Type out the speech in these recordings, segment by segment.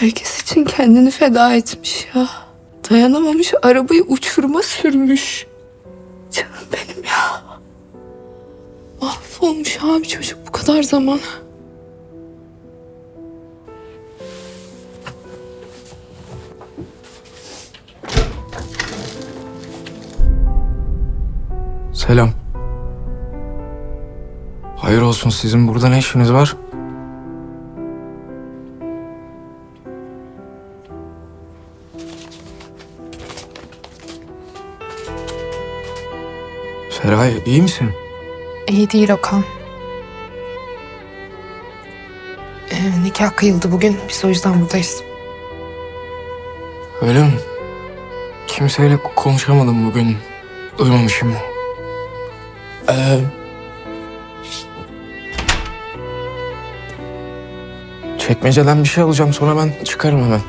Herkes için kendini feda etmiş ya. Dayanamamış arabayı uçuruma sürmüş. Canım benim ya. Mahvolmuş abi çocuk bu kadar zaman. Selam. Hayır olsun sizin burada ne işiniz var? Feray iyi misin? İyi değil Okan. Ee, nikah kıyıldı bugün. Biz o yüzden buradayız. Öyle mi? Kimseyle konuşamadım bugün. Duymamışım. Ee, çekmeceden bir şey alacağım sonra ben çıkarım hemen.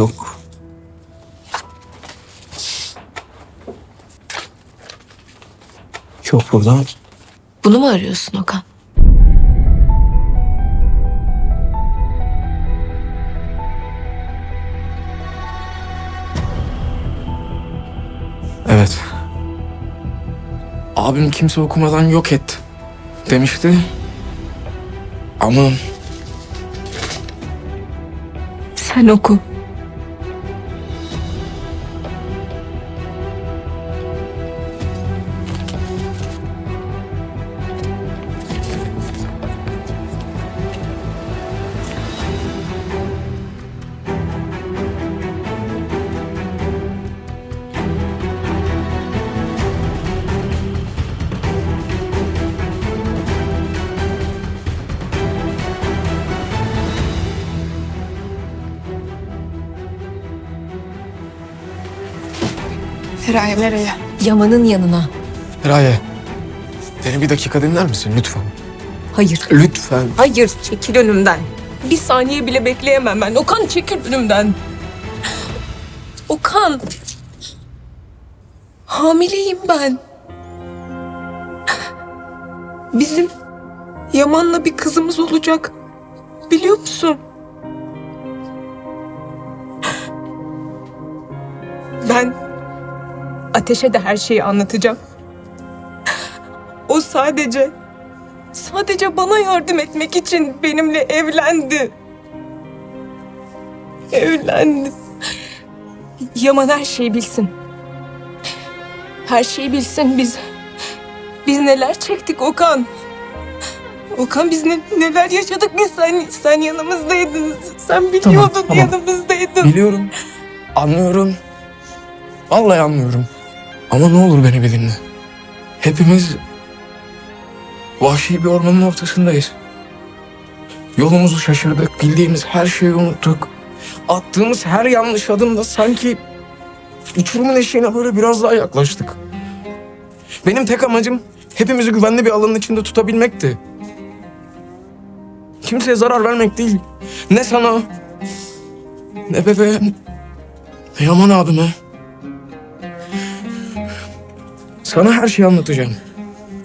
Yok. Yok burada. Bunu mu arıyorsun Okan? Evet. Abim kimse okumadan yok et demişti. Ama Sen oku. Feraye nereye? Yaman'ın yanına. Feraye, beni bir dakika dinler misin lütfen? Hayır. Lütfen. Hayır çekil önümden. Bir saniye bile bekleyemem ben. Okan çekil önümden. Okan. Hamileyim ben. Bizim Yaman'la bir kızımız olacak. Biliyor musun? Ben Ateş'e de her şeyi anlatacağım. O sadece Sadece bana yardım etmek için benimle evlendi. Evlendi. Yaman her şeyi bilsin. Her şeyi bilsin biz. Biz neler çektik Okan. Okan biz ne- neler yaşadık biz sen, sen yanımızdaydın. Sen biliyordun tamam. yanımızdaydın. Biliyorum. Anlıyorum. Vallahi anlıyorum. Ama ne olur beni bir dinle. Hepimiz vahşi bir ormanın ortasındayız. Yolumuzu şaşırdık, bildiğimiz her şeyi unuttuk. Attığımız her yanlış adımda sanki uçurumun eşiğine böyle biraz daha yaklaştık. Benim tek amacım hepimizi güvenli bir alanın içinde tutabilmekti. Kimseye zarar vermek değil. Ne sana, ne bebeğe, ne Yaman abime. Sana her şeyi anlatacağım.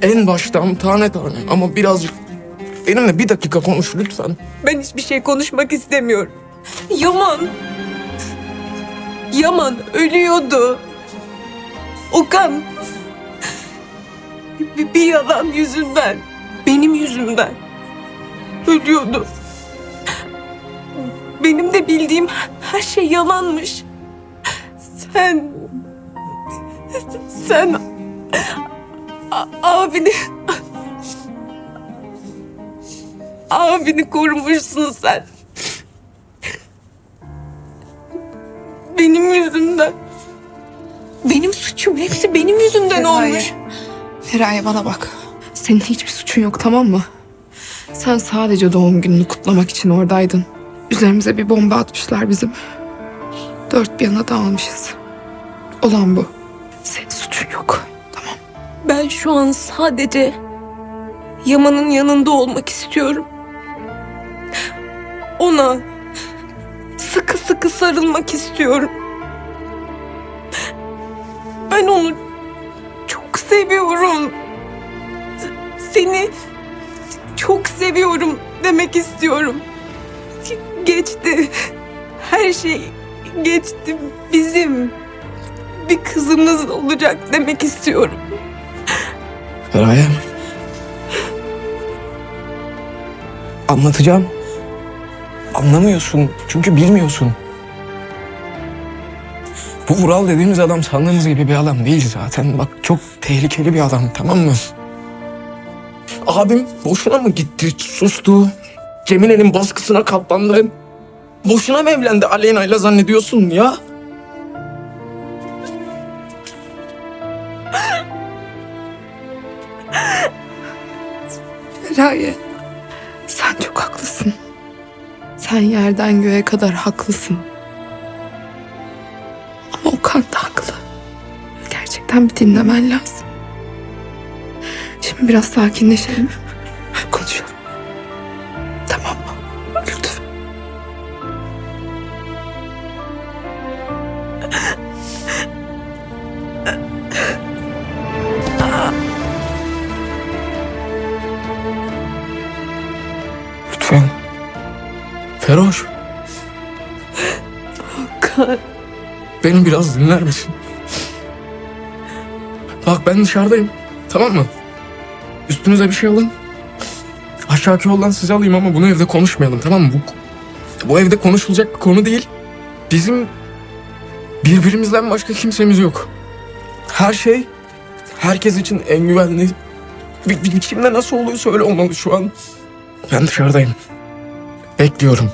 En baştan tane tane ama birazcık benimle bir dakika konuş lütfen. Ben hiçbir şey konuşmak istemiyorum. Yaman. Yaman ölüyordu. Okan. Bir, bir yalan yüzünden. Benim yüzümden. Ölüyordu. Benim de bildiğim her şey yalanmış. Sen... Sen... a- abini... Abini korumuşsun sen. Benim yüzümden. Benim suçum hepsi benim yüzümden Feraye. olmuş. Feraye bana bak. Senin hiçbir suçun yok tamam mı? Sen sadece doğum gününü kutlamak için oradaydın. Üzerimize bir bomba atmışlar bizim. Dört bir yana dağılmışız. Olan bu. Ben şu an sadece Yaman'ın yanında olmak istiyorum. Ona sıkı sıkı sarılmak istiyorum. Ben onu çok seviyorum. Seni çok seviyorum demek istiyorum. Geçti. Her şey geçti. Bizim bir kızımız olacak demek istiyorum. Feraye. Anlatacağım. Anlamıyorsun çünkü bilmiyorsun. Bu Vural dediğimiz adam sandığımız gibi bir adam değil zaten. Bak çok tehlikeli bir adam tamam mı? Abim boşuna mı gitti, sustu? Cemile'nin baskısına katlandı. Boşuna mı evlendi Aleyna'yla zannediyorsun ya? Feraye, sen çok haklısın. Sen yerden göğe kadar haklısın. Ama Okan da haklı. Gerçekten bir dinlemen lazım. Şimdi biraz sakinleşelim. Feroş. Okan. Beni biraz dinler misin? Bak ben dışarıdayım. Tamam mı? Üstünüze bir şey alın. Aşağıki yoldan sizi alayım ama bunu evde konuşmayalım tamam mı? Bu, bu evde konuşulacak bir konu değil. Bizim birbirimizden başka kimsemiz yok. Her şey herkes için en güvenli bir, bir biçimde nasıl oluyorsa öyle olmalı şu an. Ben dışarıdayım. Bekliyorum.